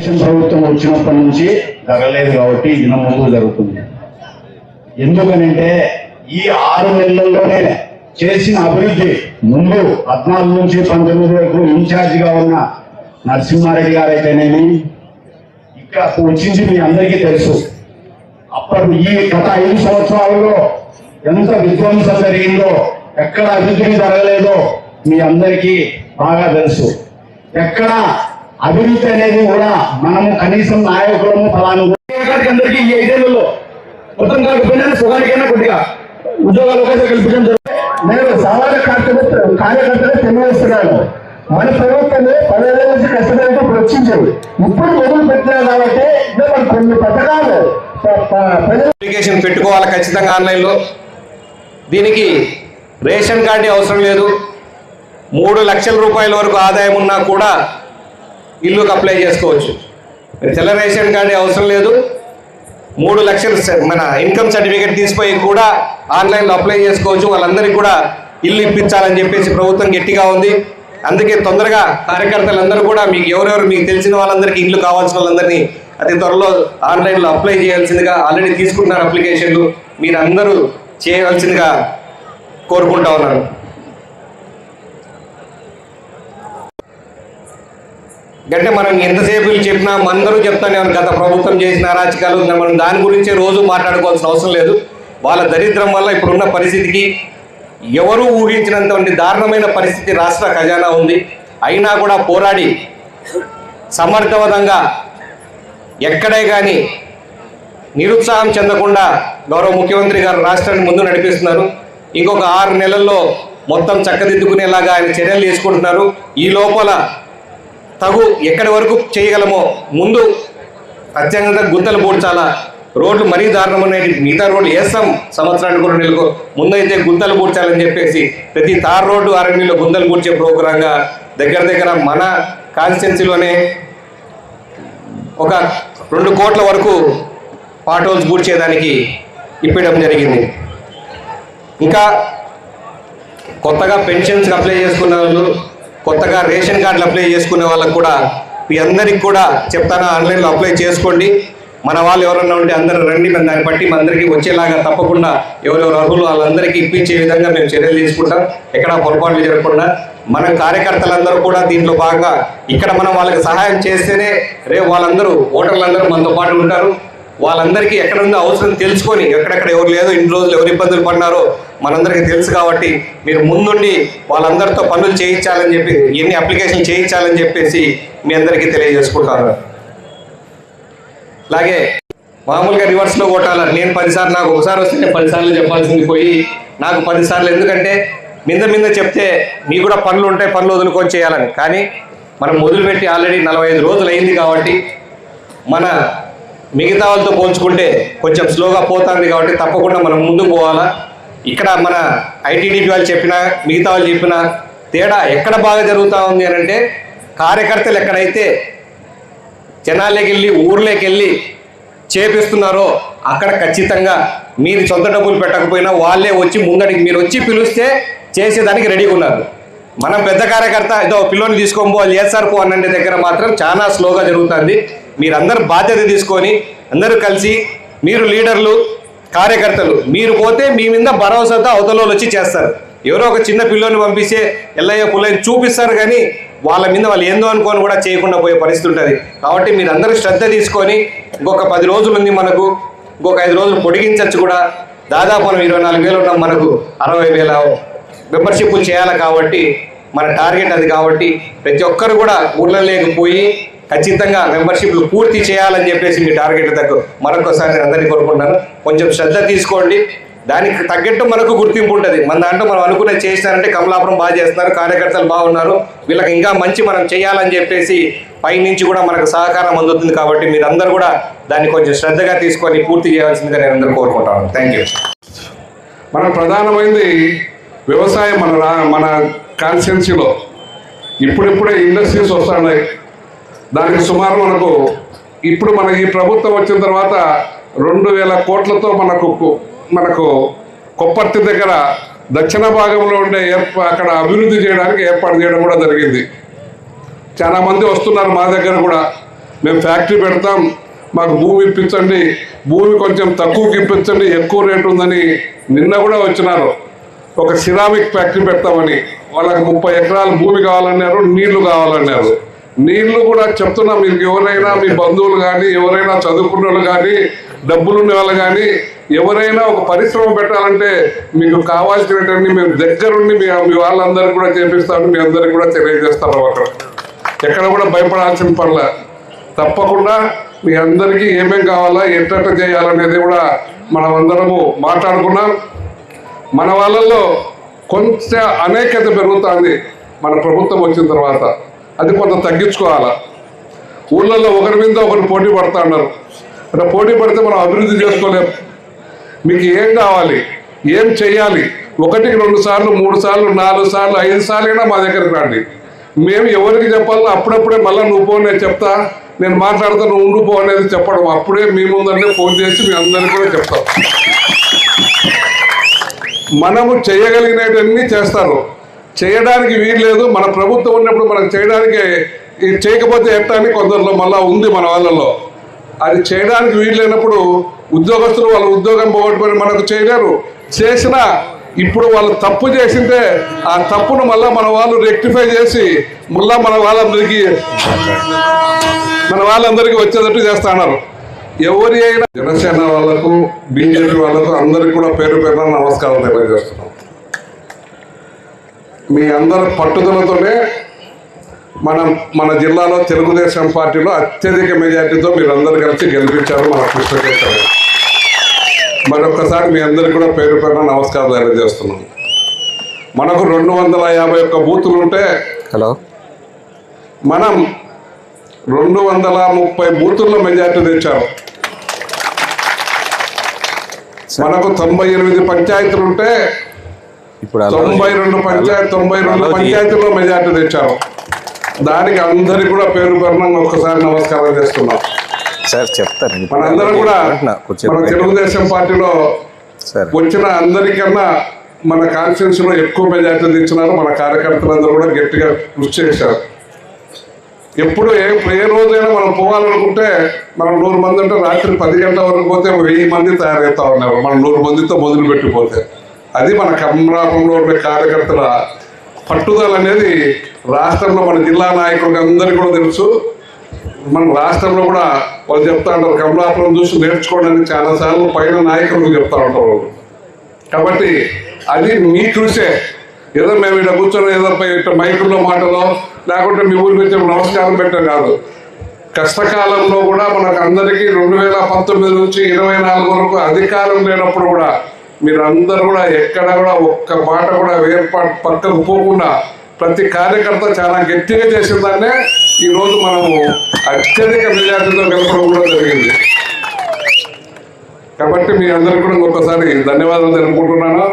తెలుగుదేశం ప్రభుత్వం వచ్చినప్పటి నుంచి జరగలేదు కాబట్టి ఈ దినం ముందు జరుగుతుంది. ఎందుకనంటే ఈ ఆరు నెలల్లోనే చేసిన అభివృద్ధి ముందు పద్నాలుగు నుంచి పంతొమ్మిది వరకు ఇన్ఛార్జిగా ఉన్న నరసింహారెడ్డి గారు అయితేనేమి ఇక్కడ వచ్చింది మీ అందరికీ తెలుసు. అప్పటి ఈ గత ఐదు సంవత్సరాలలో ఎంత విధ్వంసం జరిగిందో ఎక్కడ అభివృద్ధి జరగలేదో మీ అందరికీ బాగా తెలుసు. ఎక్కడ అభివృద్ధి అనేది కూడా మనము కనీసం నాయకులము ఫలాను అందరికీ ఈ ఐదేళ్ళలో మొత్తం కాకపోయినా సుగానికైనా కొద్దిగా ఉద్యోగాలు ఒకసారి కల్పించడం జరుగుతుంది. నేను సమాజ కార్యకర్త కార్యకర్తగా తెలియజేస్తున్నాను. మన ప్రభుత్వమే పదేళ్ళ నుంచి కష్టపడి ఇప్పుడు వచ్చింది. ఇప్పుడు మొదలు పెట్టినా కాబట్టి కొన్ని పథకాలు అప్లికేషన్ పెట్టుకోవాలి ఖచ్చితంగా ఆన్లైన్లో. దీనికి రేషన్ కార్డు అవసరం లేదు. మూడు లక్షల రూపాయల వరకు ఆదాయం ఉన్నా కూడా ఇల్లుకి అప్లై చేసుకోవచ్చు. తెల్ల రేషన్ కార్డు అవసరం లేదు. మూడు లక్షలు మన ఇన్కమ్ సర్టిఫికేట్ తీసిపోయి కూడా ఆన్లైన్లో అప్లై చేసుకోవచ్చు. వాళ్ళందరికీ కూడా ఇల్లు ఇప్పించాలని చెప్పేసి ప్రభుత్వం గట్టిగా ఉంది. అందుకే తొందరగా కార్యకర్తలందరూ కూడా మీకు ఎవరెవరు మీకు తెలిసిన వాళ్ళందరికీ ఇల్లు కావాల్సిన వాళ్ళందరినీ అతి త్వరలో ఆన్లైన్లో అప్లై చేయాల్సిందిగా ఆల్రెడీ తీసుకుంటున్నారు అప్లికేషన్లు మీరు అందరూ చేయవలసిందిగా కోరుకుంటా ఉన్నాను. అంటే మనం ఎంతసేపు చెప్పినా అందరూ చెప్తానే గత ప్రభుత్వం చేసిన అరాచకాలు మనం దాని గురించే రోజు మాట్లాడుకోవాల్సిన అవసరం లేదు. వాళ్ళ దరిద్రం వల్ల ఇప్పుడున్న పరిస్థితికి ఎవరూ ఊహించినంత దారుణమైన పరిస్థితి రాష్ట్ర ఖజానా ఉంది. అయినా కూడా పోరాడి సమర్థవంతంగా ఎక్కడే కానీ నిరుత్సాహం చెందకుండా గౌరవ ముఖ్యమంత్రి గారు రాష్ట్రాన్ని ముందు నడిపిస్తున్నారు. ఇంకొక ఆరు నెలల్లో మొత్తం చక్కదిద్దుకునేలాగా ఆయన చర్యలు తీసుకుంటున్నారు. ఈ లోపల తగు ఎక్కడి వరకు చేయగలమో ముందు అత్యంత గుంతలు పూడ్చాలా? రోడ్లు మరీ దారుణమనేది మిగతా రోడ్లు వేస్తాం. సంవత్సరానికి రెండు నెలలకు ముందైతే గుంతలు పూడ్చాలని చెప్పేసి ప్రతి తార్ రోడ్డు అరణ్యంలో గుంతలు పూడ్చే ప్రోగ్రాంగా దగ్గర దగ్గర మన కాన్స్టిట్యున్సీలోనే ఒక రెండు కోట్ల వరకు పాటోల్స్ పూడ్చేదానికి ఇప్పడం జరిగింది. ఇంకా కొత్తగా పెన్షన్స్కి అప్లై చేసుకున్న వాళ్ళు కొత్తగా రేషన్ కార్డులు అప్లై చేసుకునే వాళ్ళకు కూడా మీ అందరికి కూడా చెప్తాను ఆన్లైన్లో అప్లై చేసుకోండి. మన వాళ్ళు ఎవరన్నా ఉంటే అందరూ రండి మేము దాన్ని బట్టి మనందరికీ వచ్చేలాగా తప్పకుండా ఎవరెవరు అర్హులు వాళ్ళందరికీ ఇప్పించే విధంగా మేము చర్యలు తీసుకుంటాం. ఎక్కడ పొరపాట్లు జరగకుండా మన కార్యకర్తలందరూ కూడా దీంట్లో భాగంగా ఇక్కడ మనం వాళ్ళకి సహాయం చేస్తేనే రేపు వాళ్ళందరూ ఓటర్లందరూ మనతో పాటు ఉంటారు. వాళ్ళందరికీ ఎక్కడ ఉందో అవసరం తెలుసుకొని ఎక్కడెక్కడ ఎవరు లేదో ఇన్ని రోజులు ఎవరు ఇబ్బందులు పడినారో మనందరికీ తెలుసు కాబట్టి మీరు ముందుండి వాళ్ళందరితో పనులు చేయించాలని చెప్పి ఎన్ని అప్లికేషన్ చేయించాలని చెప్పేసి మీ అందరికీ తెలియజేసుకుంటాను. అలాగే మామూలుగా రివర్స్లో కొట్టాల? నేను పదిసార్లు నాకు ఒకసారి వస్తే నేను పదిసార్లు చెప్పాల్సింది పోయి నాకు పదిసార్లు ఎందుకంటే మింద మింద చెప్తే మీకు కూడా పనులు ఉంటాయి పనులు వదులుకొని చేయాలని. కానీ మనం మొదలుపెట్టి ఆల్రెడీ నలభై ఐదు రోజులు అయింది కాబట్టి మన మిగతా వాళ్ళతో పోల్చుకుంటే కొంచెం స్లోగా పోతుంది కాబట్టి తప్పకుండా మనం ముందుకు పోవాలా. ఇక్కడ మన ఐటీడీపీ వాళ్ళు చెప్పినా మిగతా వాళ్ళు చెప్పినా తేడా ఎక్కడ బాగా జరుగుతూ ఉంది అని అంటే కార్యకర్తలు ఎక్కడైతే జనాల్లోకి వెళ్ళి ఊర్లోకి వెళ్ళి చేపిస్తున్నారో అక్కడ ఖచ్చితంగా మీరు సొంత డబ్బులు పెట్టకపోయినా వాళ్ళే వచ్చి ముందడికి మీరు వచ్చి పిలిస్తే చేసేదానికి రెడీగా ఉన్నారు. మనం పెద్ద కార్యకర్త ఏదో పిల్లోని తీసుకొని పోవాలి చేస్తారు పో అన్నంటి దగ్గర మాత్రం చాలా స్లోగా జరుగుతుంది. మీరందరూ బాధ్యత తీసుకొని అందరూ కలిసి మీరు లీడర్లు కార్యకర్తలు మీరు పోతే మీ మీద భరోసాతో అవతలలో వచ్చి చేస్తారు. ఎవరో ఒక చిన్న పిల్లోని పంపిస్తే ఎల్లయ్య పుల్లయ్య చూపిస్తారు కానీ వాళ్ళ మీద వాళ్ళు ఏందో అనుకోని కూడా చేయకుండా పోయే పరిస్థితి ఉంటుంది. కాబట్టి మీరు అందరూ శ్రద్ధ తీసుకొని ఇంకొక పది రోజులు ఉంది మనకు ఇంకొక ఐదు రోజులు పొడిగించవచ్చు కూడా. దాదాపు మనం ఇరవై నాలుగు వేలు ఉన్నాం మనకు అరవై వేల మెంబర్షిప్ చేయాలి కాబట్టి మన టార్గెట్ అది కాబట్టి ప్రతి ఒక్కరు కూడా ఊళ్ళో లేకపోయి ఖచ్చితంగా మెంబర్షిప్లు పూర్తి చేయాలని చెప్పేసి మీ టార్గెట్ దగ్గర మరొకసారి నేను అందరినీ కోరుకుంటున్నాను. కొంచెం శ్రద్ధ తీసుకోండి. దానికి తగ్గట్టు మనకు గుర్తింపు ఉంటుంది. మన దాంట్లో మనం అనుకునే చేసినారంటే కమలాపురం బాగా చేస్తున్నారు కార్యకర్తలు బాగున్నారు. వీళ్ళకి ఇంకా మంచి మనం చేయాలని చెప్పేసి పైనుంచి కూడా మనకు సహకారం అందుతుంది కాబట్టి మీరందరూ కూడా దాన్ని కొంచెం శ్రద్ధగా తీసుకొని పూర్తి చేయాల్సిందిగా నేను అందరూ కోరుకుంటాను థ్యాంక్ యూ మన ప్రధానమైనది వ్యవసాయం మన మన కాన్స్టిట్యున్సీలో ఇప్పుడిప్పుడే ఇండస్ట్రీస్ వస్తున్నాయి. దానికి సుమారు మనకు ఇప్పుడు మన ఈ ప్రభుత్వం వచ్చిన తర్వాత రెండు వేల కోట్లతో మనకు మనకు కొప్పర్తి దగ్గర దక్షిణ భాగంలో ఉండే అక్కడ అభివృద్ధి చేయడానికి ఏర్పాటు చేయడం కూడా జరిగింది. చాలామంది వస్తున్నారు మా దగ్గర కూడా. మేము ఫ్యాక్టరీ పెడతాం మాకు భూమి ఇప్పించండి భూమి కొంచెం తక్కువకి ఇప్పించండి ఎక్కువ రేటు ఉందని నిన్న కూడా వచ్చినారు. ఒక సిరామిక్ ఫ్యాక్టరీ పెడతామని. వాళ్ళకి ముప్పై ఎకరాలు భూమి కావాలన్నారు నీళ్ళు కావాలన్నారు. నీళ్ళు కూడా చెప్తున్నా మీకు ఎవరైనా మీ బంధువులు కానీ ఎవరైనా చదువుకున్న వాళ్ళు కానీ డబ్బులున్న వాళ్ళు కానీ ఎవరైనా ఒక పరిశ్రమ పెట్టాలంటే మీకు కావాల్సినటువంటి మేము దగ్గరుండి మీ మీ వాళ్ళందరికీ కూడా చేపిస్తామని మీ అందరికీ కూడా తెలియజేస్తాము అక్కడ ఎక్కడ కూడా భయపడాల్సిన పనుల. తప్పకుండా మీ అందరికీ ఏమేం కావాలా ఎట్ట చేయాలనేది కూడా మనం అందరము మాట్లాడుకున్నాం. మన వాళ్ళల్లో కొంచెం అనేకత పెరుగుతుంది. మన ప్రభుత్వం వచ్చిన తర్వాత. అది కొంత తగ్గించుకోవాలా? ఊళ్ళల్లో ఒకరి మీద ఒకరు పోటీ పడతా ఉన్నారు అంటే పోటీ పడితే మనం అభివృద్ధి చేసుకోలేం. మీకు ఏం కావాలి? ఏం చేయాలి ఒకటికి రెండు సార్లు మూడు సార్లు నాలుగు సార్లు ఐదు సార్లు అయినా మా దగ్గరికి రండి. మేము ఎవరికి చెప్పాలో అప్పుడప్పుడే మళ్ళీ నువ్వు పో నేను చెప్తా. నేను మాట్లాడుతా నువ్వు ఉండు పో అనేది చెప్పడం. అప్పుడే మీ ముందరనే ఫోన్ చేసి మీ అందరికీ కూడా చెప్తాం. మనము చేయగలిగినవన్నీ చేస్తారు. చేయడానికి వీలు లేదు మన ప్రభుత్వం ఉన్నప్పుడు మనం చేయడానికి ఇది చేయకపోతే ఎట్టా అని కొందరిలో మళ్ళా ఉంది మన వాళ్ళలో. అది చేయడానికి వీలు లేనప్పుడు ఉద్యోగస్తులు వాళ్ళ ఉద్యోగం పోగొట్టుకొని మనకు చేయలేరు. చేసినా ఇప్పుడు వాళ్ళు తప్పు చేసింటే ఆ తప్పును మళ్ళా మన వాళ్ళు రెక్టిఫై చేసి మళ్ళా మన వాళ్ళందరికీ మన వాళ్ళందరికీ వచ్చేటట్టు చేస్తున్నారు ఎవరి అయినా జనసేన వాళ్ళకు బీజేపీ వాళ్ళకు అందరికి కూడా పేరు పేరున నమస్కారం తెలియజేస్తున్నాం. మీ అందరి పట్టుదలతోనే మనం మన జిల్లాలో తెలుగుదేశం పార్టీలో అత్యధిక మెజార్టీతో మీరు అందరు కలిసి గెలిపించారు మన కృష్ణకేశ్వర మరొకసారి మీ అందరికి కూడా పేరు పేరున నమస్కారం తెలియజేస్తున్నాం మనకు రెండు వందల యాభై ఒక్క బూతులు ఉంటే హలో. మనం రెండు వందల ముప్పై బూతుల్లో మెజార్టీ తెచ్చారు. మనకు తొంభై ఎనిమిది పంచాయతీలు ఉంటే ఇప్పుడు తొంభై రెండు పంచాయతీ తొంభై రెండు పంచాయతీల్లో మెజార్టీ తెచ్చారు దానికి అందరికి కూడా పేరు పేరున ఒక్కసారి నమస్కారం చేస్తున్నాం. సార్ చెప్తారు. మనందరం కూడా మన తెలుగుదేశం పార్టీలో వచ్చిన అందరికన్నా మన కాన్స్టిట్యూన్సీ లో ఎక్కువ మెజార్టీ తెచ్చినారు. మన కార్యకర్తలందరూ కూడా గట్టిగా కృషి చేశారు. ఎప్పుడు ఏ ఏ రోజైనా మనం పోవాలనుకుంటే మనం నూరు మంది ఉంటే రాత్రి పది గంటల వరకు పోతే వెయ్యి మంది తయారవుతా ఉన్నారు. మనం నూరు మందితో మొదలు పెట్టిపోతే అది మన కమలాపంలో ఉండే కార్యకర్తల పట్టుదల అనేది రాష్ట్రంలో మన జిల్లా నాయకులకు అందరికీ కూడా తెలుసు. మన రాష్ట్రంలో కూడా వాళ్ళు చెప్తా ఉంటారు కమలాపురం చూసి నేర్చుకోవడానికి చాలా సార్లు పైన నాయకులకు చెప్తా ఉంటారు. కాబట్టి అది మీ చూసే. ఏదో మేము ఇక్కడ కూర్చొని ఏదో మైకుల్లో మాటలో లేకుంటే మీ ఊరికి వచ్చి నమస్కారం పెట్టడం కాదు. కష్టకాలంలో కూడా మనకు అందరికీ రెండు వేల పంతొమ్మిది నుంచి ఇరవై నాలుగు వరకు అధికారం లేనప్పుడు కూడా మీరందరూ కూడా ఎక్కడ కూడా ఒక్క మాట కూడా వేర్పాటు పక్కకు పోకుండా ప్రతి కార్యకర్త చాలా గట్టిగా చేసిన దాన్నే ఈరోజు మనము అత్యధిక మెజార్టీతో గెలపడం కూడా జరిగింది. కాబట్టి మీ అందరికీ కూడా ఇంకొకసారి ధన్యవాదాలు తెలుపుకుంటున్నాను.